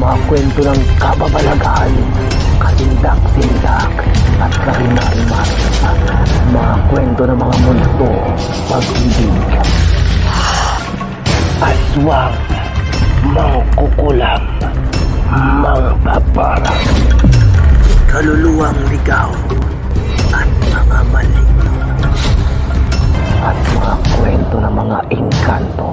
mga kwento ng kababalaghan, katindak-tindak, at karinariman. Mga kwento ng mga multo, pag-ibig. Aswang, mangkukulam, mangpaparang, kaluluwang ligaw, at mga maligno. At mga kwento ng mga engkanto.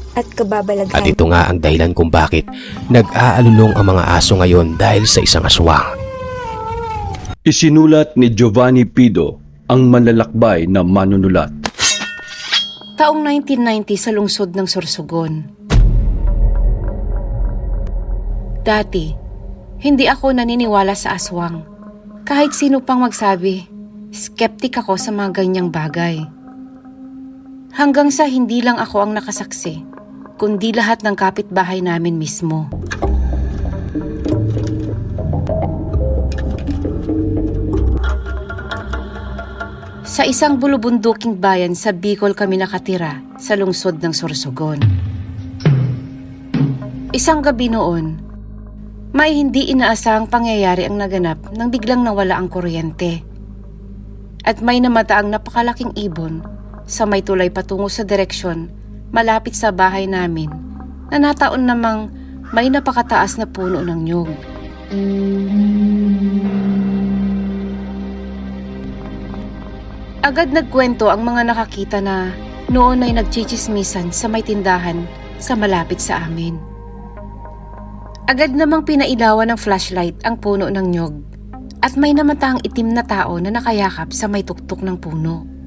at kababalaghan. At ito nga ang dahilan kung bakit nag-aalulong ang mga aso ngayon dahil sa isang aswang. Isinulat ni Giovanni Pido, ang manlalakbay na manunulat. Taong 1990 sa lungsod ng Sorsogon. Dati, hindi ako naniniwala sa aswang. Kahit sino pang magsabi, skeptic ako sa mga ganyang bagay. Hanggang sa hindi lang ako ang nakasaksi, kundi lahat ng kapitbahay namin mismo. Sa isang bulubunduking bayan sa Bicol kami nakatira sa lungsod ng Sorsogon. Isang gabi noon, may hindi inaasahang pangyayari ang naganap nang biglang nawala ang kuryente. At may namata ang napakalaking ibon sa may tulay patungo sa direksyon malapit sa bahay namin na nataon namang may napakataas na puno ng nyug. Agad nagkwento ang mga nakakita na noon ay nagchichismisan sa may tindahan sa malapit sa amin. Agad namang pinailawan ng flashlight ang puno ng nyog at may namatang itim na tao na nakayakap sa may tuktok ng puno.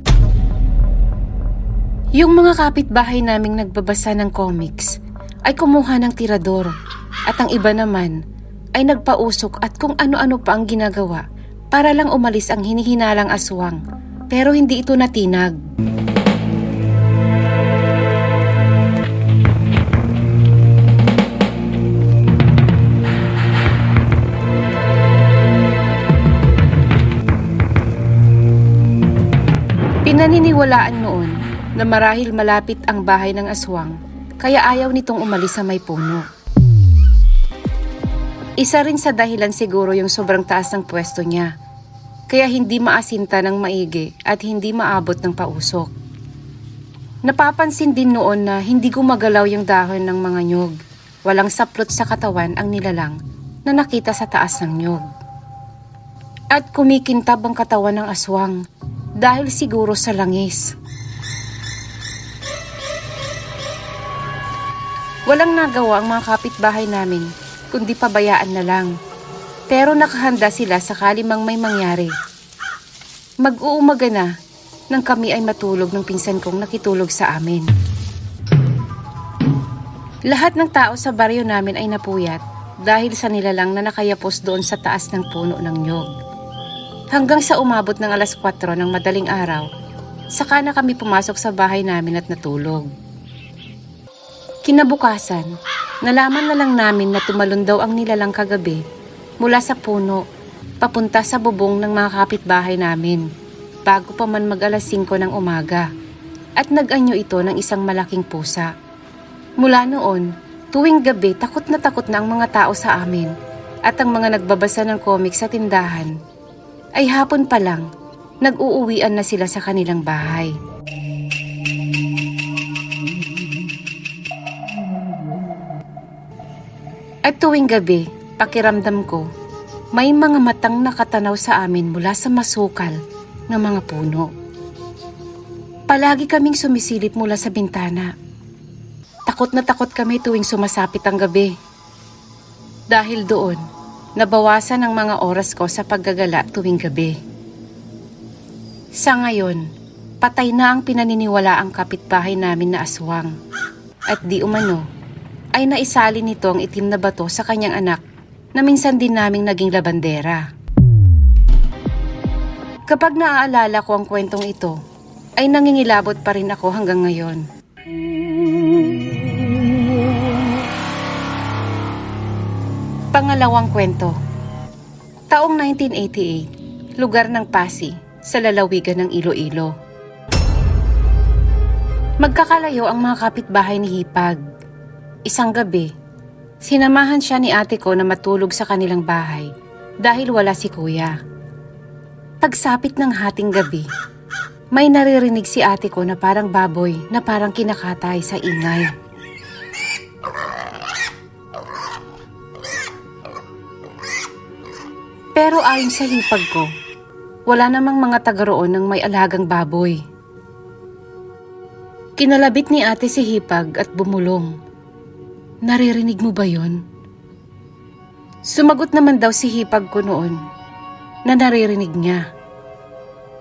Yung mga kapitbahay naming nagbabasa ng comics ay kumuha ng tirador at ang iba naman ay nagpausok at kung ano-ano pa ang ginagawa para lang umalis ang hinihinalang aswang pero hindi ito natinag. Pinaniniwalaan noon na marahil malapit ang bahay ng aswang kaya ayaw nitong umalis sa may puno. Isa rin sa dahilan siguro yung sobrang taas ng pwesto niya kaya hindi maasinta ng maigi at hindi maabot ng pausok. Napapansin din noon na hindi gumagalaw yung dahon ng mga nyog. Walang saplot sa katawan ang nilalang na nakita sa taas ng nyog. At kumikintab ang katawan ng aswang dahil siguro sa langis. Walang nagawa ang mga kapitbahay namin kundi pabayaan na lang. Pero nakahanda sila sakali mang may mangyari. Mag-uumaga na nang kami ay matulog ng pinsan kong nakitulog sa amin. Lahat ng tao sa baryo namin ay napuyat dahil sa nilalang na nakayapos doon sa taas ng puno ng nyog. Hanggang sa umabot ng alas 4 ng madaling araw, saka na kami pumasok sa bahay namin at natulog. Kinabukasan, nalaman na lang namin na tumalon daw ang nilalang kagabi mula sa puno papunta sa bubong ng mga kapitbahay namin bago pa man mag alas 5 ng umaga at nag-anyo ito ng isang malaking pusa. Mula noon, tuwing gabi takot na takot na ang mga tao sa amin at ang mga nagbabasa ng comics sa tindahan ay hapon pa lang nag-uuwian na sila sa kanilang bahay. At tuwing gabi, pakiramdam ko, may mga matang nakatanaw sa amin mula sa masukal ng mga puno. Palagi kaming sumisilip mula sa bintana. Takot na takot kami tuwing sumasapit ang gabi. Dahil doon, nabawasan ang mga oras ko sa paggagala tuwing gabi. Sa ngayon, patay na ang pinaniniwala ang kapitbahay namin na aswang. at di umano ay naisali nito ang itim na bato sa kanyang anak na minsan din naming naging labandera. Kapag naaalala ko ang kwentong ito, ay nangingilabot pa rin ako hanggang ngayon. Pangalawang kwento. Taong 1988, lugar ng Pasig, sa lalawigan ng Iloilo. Magkakalayo ang mga kapitbahay ni Hipag. Isang gabi, sinamahan siya ni ate ko na matulog sa kanilang bahay dahil wala si kuya. Pagsapit ng hating gabi, may naririnig si ate ko na parang baboy na parang kinakatay sa ingay. Pero ayon sa hipag ko, wala namang mga taga ng may alagang baboy. Kinalabit ni ate si Hipag at bumulong. Naririnig mo ba yon? Sumagot naman daw si Hipag ko noon na naririnig niya.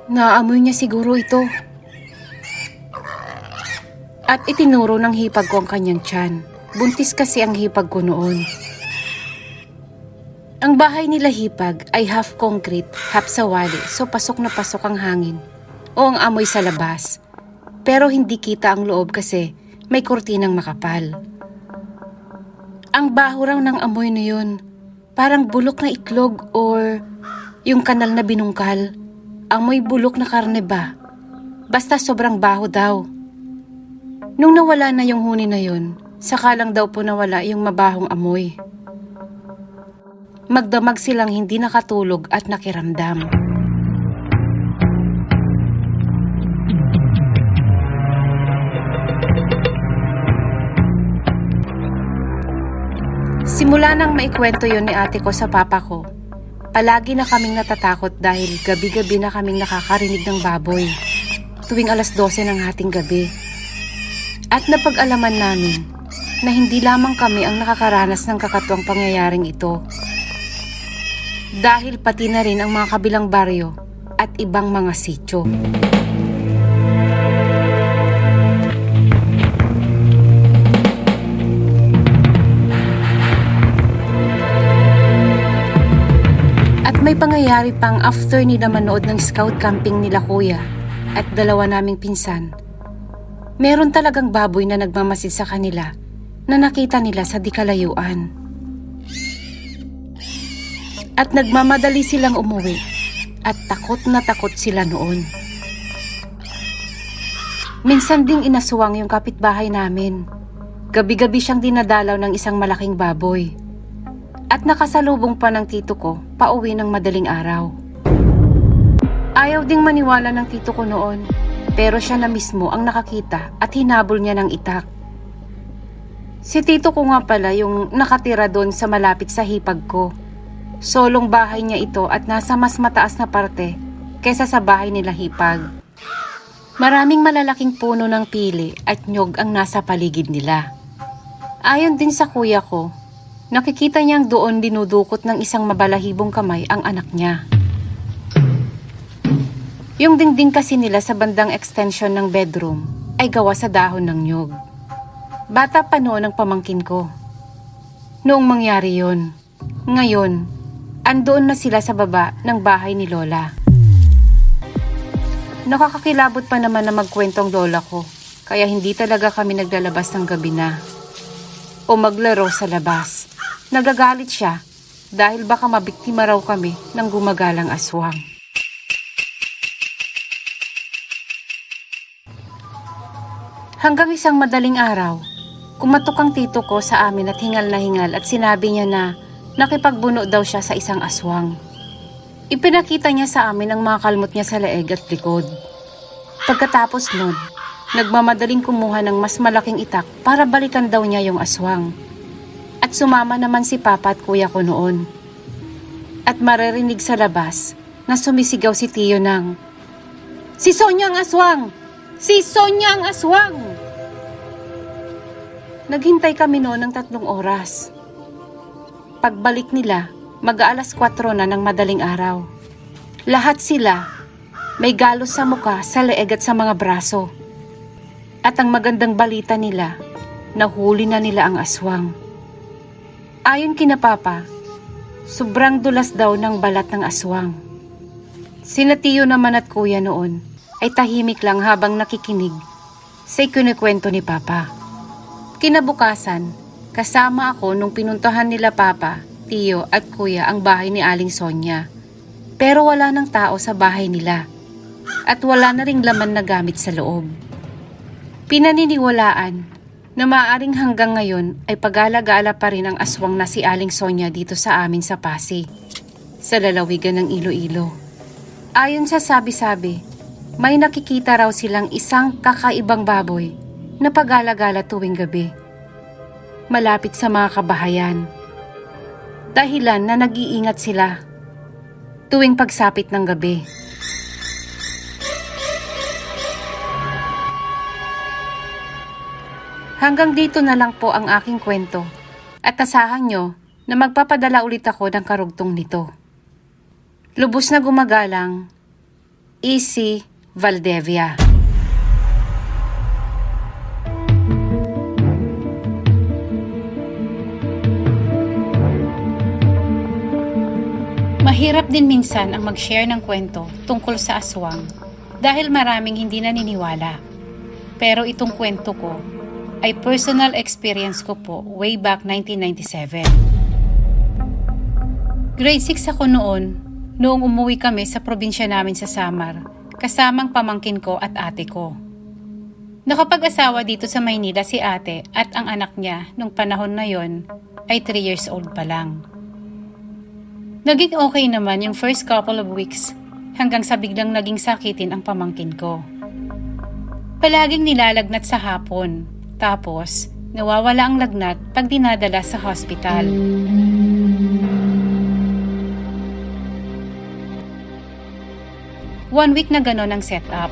Naamoy niya siguro ito. At itinuro ng hipag ko ang kanyang tiyan. Buntis kasi ang hipag ko noon. Ang bahay nila hipag ay half concrete, half sawali, so pasok na pasok ang hangin o ang amoy sa labas. Pero hindi kita ang loob kasi may kurtinang makapal. Ang baho raw ng amoy na yun, parang bulok na itlog or yung kanal na binungkal. Amoy bulok na karne ba? Basta sobrang baho daw. Nung nawala na yung huni na yun, saka lang daw po nawala yung mabahong amoy. Magdamag silang hindi nakatulog at nakiramdam. Simula nang maikwento yon ni ate ko sa papa ko, palagi na kaming natatakot dahil gabi-gabi na kaming nakakarinig ng baboy tuwing alas 12 ng hating gabi. At napag-alaman namin na hindi lamang kami ang nakakaranas ng kakatuwang pangyayaring ito. Dahil pati na rin ang mga kabilang baryo at ibang mga sityo. May pangyayari pang after nila manood ng scout camping nila kuya at dalawa naming pinsan. Meron talagang baboy na nagmamasid sa kanila na nakita nila sa dikalayuan. At nagmamadali silang umuwi at takot na takot sila noon. Minsan ding inaswang yung kapitbahay namin. Gabi-gabi siyang dinadalaw ng isang malaking baboy. At nakasalubong pa ng tito ko pauwi ng madaling araw. Ayaw ding maniwala ng tito ko noon, pero siya na mismo ang nakakita at hinabol niya ng itak. Si tito ko nga pala yung nakatira doon sa malapit sa hipag ko. Solong bahay niya ito at nasa mas mataas na parte kaysa sa bahay nila hipag. Maraming malalaking puno ng pili at nyog ang nasa paligid nila. Ayon din sa kuya ko, nakikita niyang doon dinudukot ng isang mabalahibong kamay ang anak niya. Yung dingding kasi nila sa bandang extension ng bedroom ay gawa sa dahon ng nyog. Bata pa noon ang pamangkin ko. Noong mangyari yon, ngayon, andoon na sila sa baba ng bahay ni Lola. Nakakakilabot pa naman na magkwentong lola ko, kaya hindi talaga kami naglalabas ng gabi na. O maglaro sa labas. Nagagalit siya dahil baka mabiktima raw kami ng gumagalang aswang. Hanggang isang madaling araw, kumatok ang tito ko sa amin at hingal na hingal at sinabi niya na nakipagbuno daw siya sa isang aswang. Ipinakita niya sa amin ang mga kalmot niya sa leeg at likod. Pagkatapos nun, nagmamadaling kumuha ng mas malaking itak para balikan daw niya yung aswang. Sumama naman si papa at kuya ko noon. At maririnig sa labas na sumisigaw si Tiyo ng, Si Sonya ang aswang! Si Sonya ang aswang! Naghintay kami noon ng tatlong oras. Pagbalik nila, mag-aalas 4 na ng madaling araw. Lahat sila may galos sa muka, sa leeg at sa mga braso. At ang magandang balita nila, nahuli na nila ang aswang. Ayon kina Papa, sobrang dulas daw ng balat ng aswang. Sina Tiyo naman at Kuya noon ay tahimik lang habang nakikinig sa ikinikwento ni Papa. Kinabukasan, kasama ako nung pinuntahan nila Papa, Tiyo at Kuya ang bahay ni Aling Sonya. Pero wala ng tao sa bahay nila at wala na ring laman na gamit sa loob. Pinaniniwalaan na maaring hanggang ngayon ay pag-alagala pa rin ang aswang na si Aling Sonya dito sa amin sa Pasig, sa lalawigan ng Iloilo. Ayon sa sabi-sabi, may nakikita raw silang isang kakaibang baboy na pag-alagala tuwing gabi. Malapit sa mga kabahayan. Dahilan na nag-iingat sila tuwing pagsapit ng gabi. Hanggang dito na lang po ang aking kwento at asahan nyo na magpapadala ulit ako ng karugtong nito. Lubos na gumagalang, Easy Valdevia. Mahirap din minsan ang mag-share ng kwento tungkol sa aswang dahil maraming hindi naniniwala. Pero itong kwento ko ay personal experience ko po way back 1997. Grade 6 ako noon, noong umuwi kami sa probinsya namin sa Samar, kasamang pamangkin ko at ate ko. Nakapag-asawa dito sa Maynila si ate at ang anak niya nung panahon na yon ay 3 years old pa lang. Naging okay naman yung first couple of weeks hanggang sa biglang naging sakitin ang pamangkin ko. Palaging nilalagnat sa hapon tapos, nawawala ang lagnat pag dinadala sa hospital. One week na gano'n ang setup.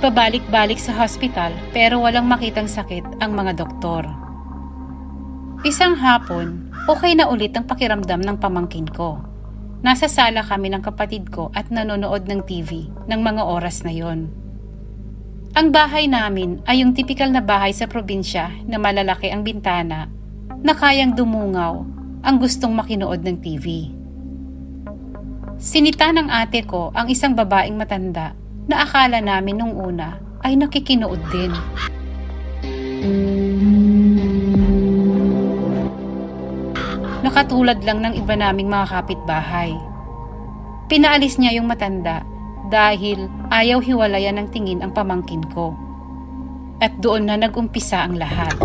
Pabalik-balik sa hospital pero walang makitang sakit ang mga doktor. Isang hapon, okay na ulit ang pakiramdam ng pamangkin ko. Nasa sala kami ng kapatid ko at nanonood ng TV ng mga oras na yon. Ang bahay namin ay yung tipikal na bahay sa probinsya na malalaki ang bintana na kayang dumungaw ang gustong makinood ng TV. Sinita ng ate ko ang isang babaeng matanda na akala namin nung una ay nakikinood din. Nakatulad lang ng iba naming mga kapitbahay. Pinaalis niya yung matanda dahil ayaw hiwalayan ng tingin ang pamangkin ko. At doon na nagumpisa ang lahat.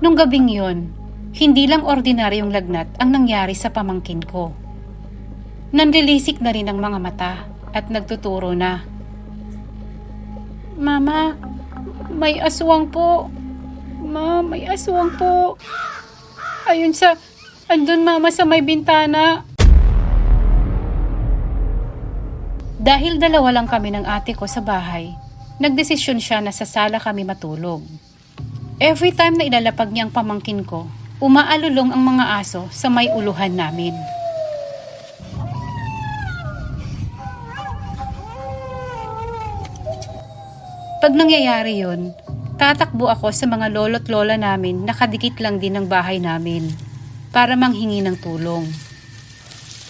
Nung gabing yon, hindi lang ordinaryong lagnat ang nangyari sa pamangkin ko. Nanlilisik na rin ang mga mata at nagtuturo na. Mama, may aswang po. Ma, may aswang po. Ayun sa, andun mama sa may bintana. Dahil dalawa lang kami ng ate ko sa bahay, nagdesisyon siya na sa sala kami matulog. Every time na ilalapag niya ang pamangkin ko, umaalulong ang mga aso sa may uluhan namin. Pag nangyayari yon, tatakbo ako sa mga lolo't lola namin na kadikit lang din ng bahay namin para manghingi ng tulong.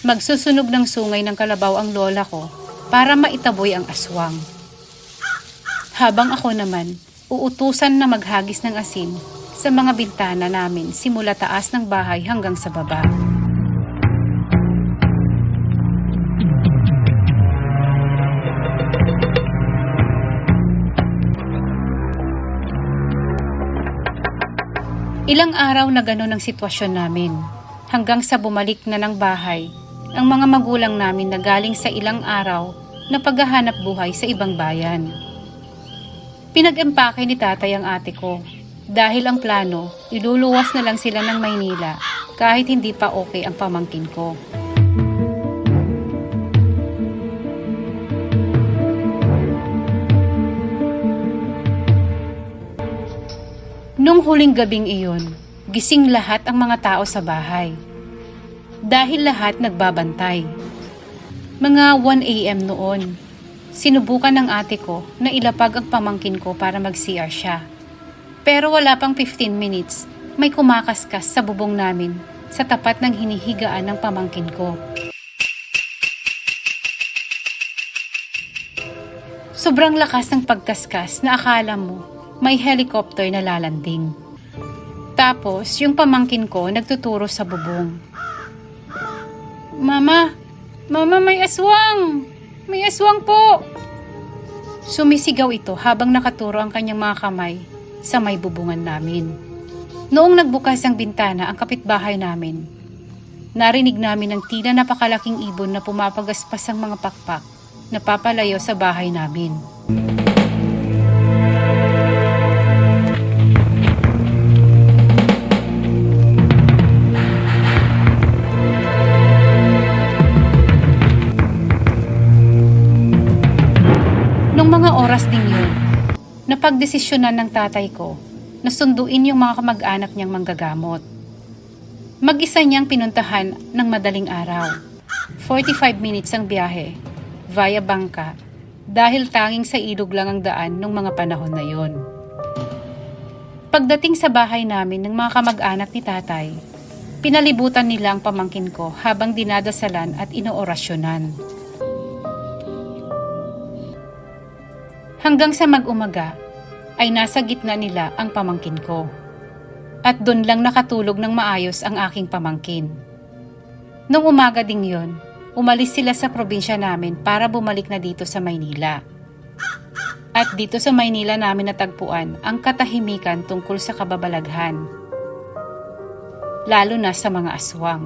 Magsusunog ng sungay ng kalabaw ang lola ko para maitaboy ang aswang. Habang ako naman, uutusan na maghagis ng asin sa mga bintana namin simula taas ng bahay hanggang sa baba. Ilang araw na gano'n ang sitwasyon namin hanggang sa bumalik na ng bahay ang mga magulang namin na galing sa ilang araw na paghahanap buhay sa ibang bayan. Pinag-empake ni tatay ang ate ko dahil ang plano, iluluwas na lang sila ng Maynila kahit hindi pa okay ang pamangkin ko. Nung huling gabing iyon, gising lahat ang mga tao sa bahay. Dahil lahat nagbabantay. Mga 1 a.m. noon. Sinubukan ng ate ko na ilapag ang pamangkin ko para mag-CR siya. Pero wala pang 15 minutes, may kumakaskas sa bubong namin sa tapat ng hinihigaan ng pamangkin ko. Sobrang lakas ng pagkaskas na akala mo may helicopter na lalanding. Tapos, yung pamangkin ko nagtuturo sa bubong. Mama, Mama, may aswang! May aswang po! Sumisigaw ito habang nakaturo ang kanyang mga kamay sa may bubungan namin. Noong nagbukas ang bintana ang kapitbahay namin, narinig namin ang tila napakalaking ibon na pumapagaspas ang mga pakpak na papalayo sa bahay namin. Napagdesisyonan ng tatay ko na sunduin yung mga kamag-anak niyang manggagamot. Mag-isa niyang pinuntahan ng madaling araw. 45 minutes ang biyahe, via bangka, dahil tanging sa ilog lang ang daan nung mga panahon na yon. Pagdating sa bahay namin ng mga kamag-anak ni tatay, pinalibutan nila ang pamangkin ko habang dinadasalan at inoorasyonan. Hanggang sa mag-umaga, ay nasa gitna nila ang pamangkin ko. At doon lang nakatulog ng maayos ang aking pamangkin. Nung umaga ding yon, umalis sila sa probinsya namin para bumalik na dito sa Maynila. At dito sa Maynila namin natagpuan ang katahimikan tungkol sa kababalaghan. Lalo na sa mga aswang.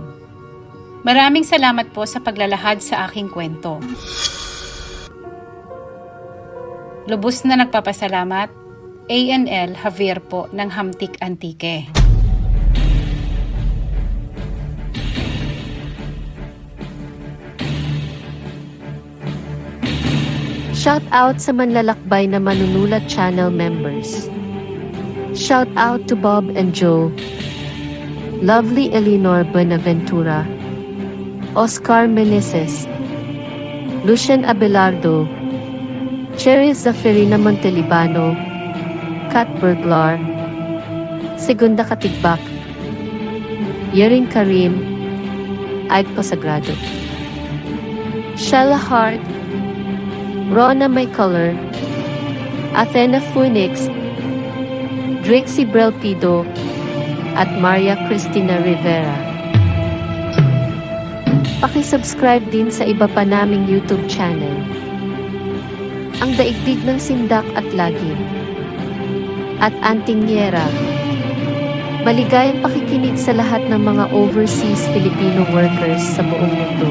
Maraming salamat po sa paglalahad sa aking kwento. Lubos na nagpapasalamat, ANL Javier po ng Hamtik Antique. Shout out sa manlalakbay na manunulat channel members. Shout out to Bob and Joe, Lovely Eleanor Buenaventura, Oscar Meneses, Lucian Abelardo, Cherry Zafirina Montelibano, Kat Burglar, Segunda Katigbak, Yerin Karim, Aid Sagrado, Shella Hart, Rona My Color, Athena Phoenix, Drixie Brelpido, at Maria Cristina Rivera. Pakisubscribe din sa iba pa naming YouTube channel. Ang Daigdig ng Sindak at Lagi at Antingera. Maligayang pakikinig sa lahat ng mga overseas Filipino workers sa buong mundo.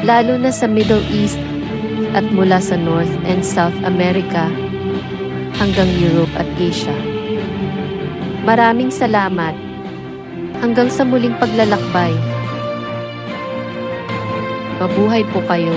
Lalo na sa Middle East at mula sa North and South America hanggang Europe at Asia. Maraming salamat. Hanggang sa muling paglalakbay. Mabuhay po kayo.